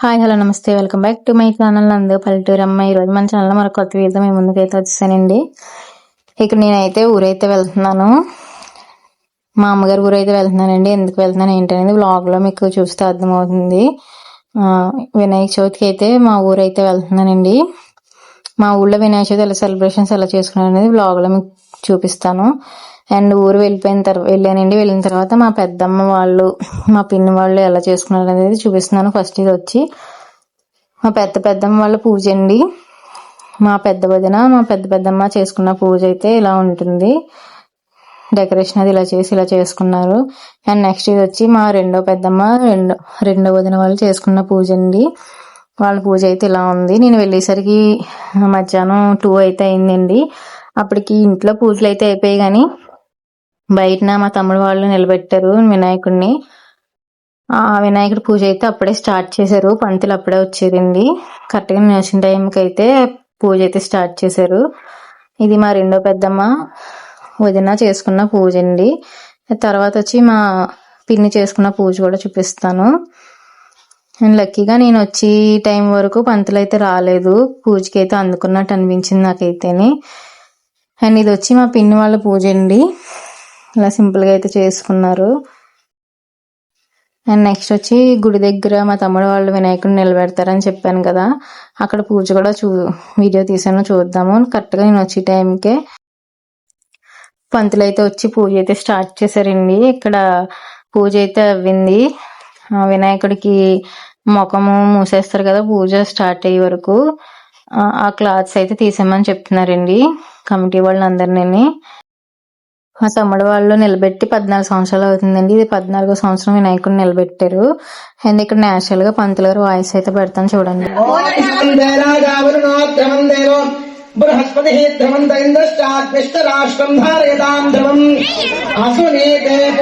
Hi hello నమస్తే. Welcome back to my channel నందు పల్లెటూరు అమ్మ. ఈరోజు మన ఛానల్లో మరొక కొత్త వీడియో మేము ముందుకైతే వచ్చేసానండి. ఇక్కడ నేనైతే ఊరైతే వెళ్తున్నాను. మా అమ్మగారి ఊరైతే వెళ్తున్నానండి. ఎందుకు వెళ్తున్నాను ఏంటనేది బ్లాగ్లో మీకు చూస్తే అర్థమవుతుంది. వినాయక చవితికి అయితే మా ఊరైతే వెళ్తున్నానండి. మా ఊళ్ళో వినాయక చవితి ఎలా సెలబ్రేషన్స్ ఎలా చేసుకున్నాను అనేది వ్లాగ్లో మీకు చూపిస్తాను. అండ్ ఊరు వెళ్ళిపోయిన తర్వాత వెళ్ళానండి వెళ్ళిన తర్వాత మా పెద్దమ్మ వాళ్ళు మా పిన్ని వాళ్ళు ఎలా చేసుకున్నారు అనేది చూపిస్తున్నాను. ఫస్ట్ ఇది వచ్చి మా పెద్ద పెద్దమ్మ వాళ్ళ పూజ అండి. మా పెద్ద వదిన మా పెద్ద పెద్దమ్మ చేసుకున్న పూజ అయితే ఇలా ఉంటుంది. డెకరేషన్ అది ఇలా చేసి ఇలా చేసుకున్నారు. అండ్ నెక్స్ట్ ఇది వచ్చి మా రెండో పెద్దమ్మ రెండో రెండో వదిన వాళ్ళు చేసుకున్న పూజ అండి. వాళ్ళ పూజ అయితే ఇలా ఉంది. నేను వెళ్ళేసరికి మధ్యాహ్నం టూ అయితే అయిందండి. అప్పటికి ఇంట్లో పూజలు అయితే అయిపోయాయి కానీ బయటన మా తమ్ముడు వాళ్ళు నిలబెట్టారు వినాయకుడిని. ఆ వినాయకుడి పూజ అయితే అప్పుడే స్టార్ట్ చేశారు. పంతులు అప్పుడే వచ్చేదండి కరెక్ట్గా నేను వచ్చిన టైంకి అయితే పూజ అయితే స్టార్ట్ చేశారు. ఇది మా రెండో పెద్దమ్మ వదిన చేసుకున్న పూజ అండి. తర్వాత వచ్చి మా పిన్ని చేసుకున్న పూజ కూడా చూపిస్తాను. అండ్ లక్కీగా నేను వచ్చి టైం వరకు పంతులు అయితే రాలేదు. పూజకి అయితే అందుకున్నట్టు అనిపించింది నాకైతేనే. అండ్ ఇది వచ్చి మా పిన్ని వాళ్ళ పూజ అండి. ఇలా సింపుల్గా అయితే చేసుకున్నారు. అండ్ నెక్స్ట్ వచ్చి గుడి దగ్గర మా తమ్ముడు వాళ్ళు వినాయకుడిని నిలబెడతారని చెప్పాను కదా. అక్కడ పూజ కూడా చూ వీడియో తీసాను చూద్దాము. కరెక్ట్గా నేను వచ్చే టైంకే పంతులు అయితే వచ్చి పూజ అయితే స్టార్ట్ చేశారండి. ఇక్కడ పూజ అయితే అవ్వింది. ఆ వినాయకుడికి ముఖము మూసేస్తారు కదా పూజ స్టార్ట్ అయ్యే వరకు. ఆ, క్లాత్స్ అయితే తీసేయమని చెప్తున్నారండి. కమిటీ వాళ్ళందరినీ. మా తమ్ముడు వాళ్ళు నిలబెట్టి పద్నాలుగు సంవత్సరాలు అవుతుందండి. ఇది పద్నాలుగో సంవత్సరం వినాయకుడిని నిలబెట్టారు. అండ్ ఇక్కడ నేచురల్గా పంతులు గారు వాయిస్ అయితే పెడతాను చూడండి. బృహస్పతి రాష్ట్రం ధారయతాం ధ్రువం అసునీతే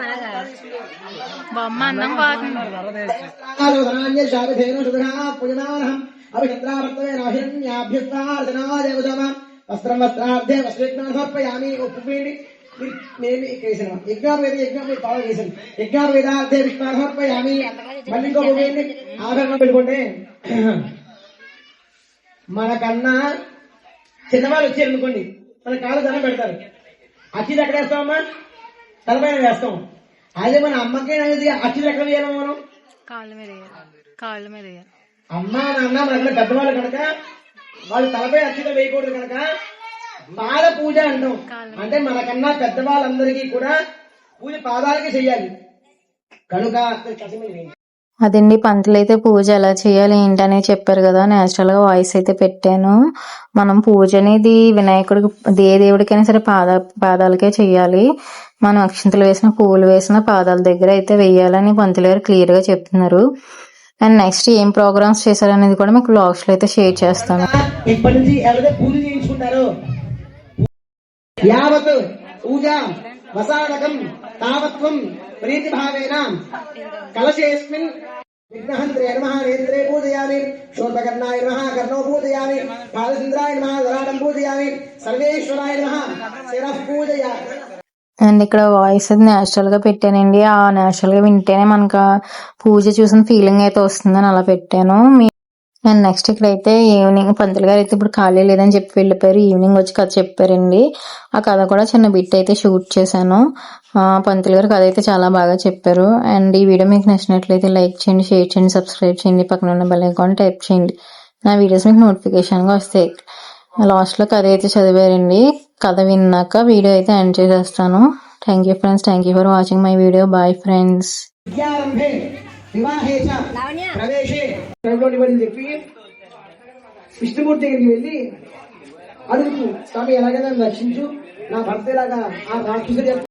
మనగా బొమ్మ అందం వస్త్రం వస్త్రార్థే వస్త్రజ్ఞాన సమర్పయామి ఒప్పుపేడి నేను చేసిన యజ్ఞాలు వేద యజ్ఞం మీరు ఫాలో చేశాను యజ్ఞాలు వేదార్థే విష్ణు సమర్పయామి మళ్ళీ ఇంకో ఉపేయండి ఆభరణం పెట్టుకోండి మనకన్నా చిన్నవాళ్ళు వచ్చారు అనుకోండి మన కాళ్ళు దండం పెడతారు. అచ్చిది ఎక్కడ వేస్తామమ్మా తలపైన వేస్తాం అదే మన అమ్మకి అనేది అచ్చిది ఎక్కడ వేయాలి మనం కాళ్ళ మీద. కాళ్ళ. అమ్మ నాన్న మన పెద్దవాళ్ళు కనుక వాళ్ళు తలపై అచ్చిత వేయకూడదు కనుక పాద పూజ అంటాం అంటే మనకన్నా పెద్దవాళ్ళందరికీ కూడా పూజ పాదాలకి చెయ్యాలి కనుక. అదండి పంతులు అయితే పూజ ఎలా చేయాలి ఏంటనే చెప్పారు కదా నేచురల్గా వాయిస్ అయితే పెట్టాను. మనం పూజ అనేది వినాయకుడికి ఏ దేవుడికైనా సరే పాద పాదాలకే చేయాలి. మనం అక్షంతలు వేసిన పూలు వేసిన పాదాల దగ్గర అయితే వేయాలని పంతులు గారు క్లియర్గా చెప్తున్నారు. అండ్ నెక్స్ట్ ఏం ప్రోగ్రామ్స్ చేశారనేది కూడా మీకు బ్లాగ్స్లో అయితే షేర్ చేస్తాను. ఇప్పటి నుంచి పూజ యావత్ పూజ వసానకం తావత్వం ప్రీతి కలశేస్మిన్ విఘ్నహంత్రే నమ పూజయామి శోర్పకర్ణాయ నమ కర్ణో పూజయామి పాదసింద్రాయ నమ దరాడం పూజయామి సర్వేశ్వరాయ నమ శిరః పూజయామి అండ్ ఇక్కడ వాయిస్ అది నేచురల్గా పెట్టానండి. ఆ నేచురల్గా వింటేనే మనకు పూజ చూసిన ఫీలింగ్ అయితే వస్తుందని అలా పెట్టాను. మీ అండ్ నెక్స్ట్ ఇక్కడ అయితే ఈవినింగ్ పంతులు గారు అయితే ఇప్పుడు ఖాళీ లేదని చెప్పి వెళ్ళిపోయారు. ఈవినింగ్ వచ్చి కథ చెప్పారండి. ఆ కథ కూడా చిన్న బిట్ అయితే షూట్ చేశాను. పంతులు గారు కథ అయితే చాలా బాగా చెప్పారు. అండ్ ఈ వీడియో మీకు నచ్చినట్లయితే లైక్ చేయండి షేర్ చేయండి సబ్స్క్రైబ్ చేయండి. పక్కన ఉన్న బెల్ ఐకాన్ టైప్ చేయండి. నా వీడియోస్ మీకు నోటిఫికేషన్గా వస్తాయి. లాస్ట్లో కథ అయితే చదివారండి. కథ విన్నాక వీడియో అయితే ఎండ్ చేసేస్తాను. Thank you friends thank you for watching my video bye friends విద్యారంభే వివాహే చ లావణ్య. ప్రవేశే. ఇవ్వని చెప్పి విష్ణుమూర్తి దగ్గరికి వెళ్ళి అడుగుతూ స్వామి ఎలాగైనా రక్షించు. నా భర్త ఇలాగా ఆ రాక్షసుడు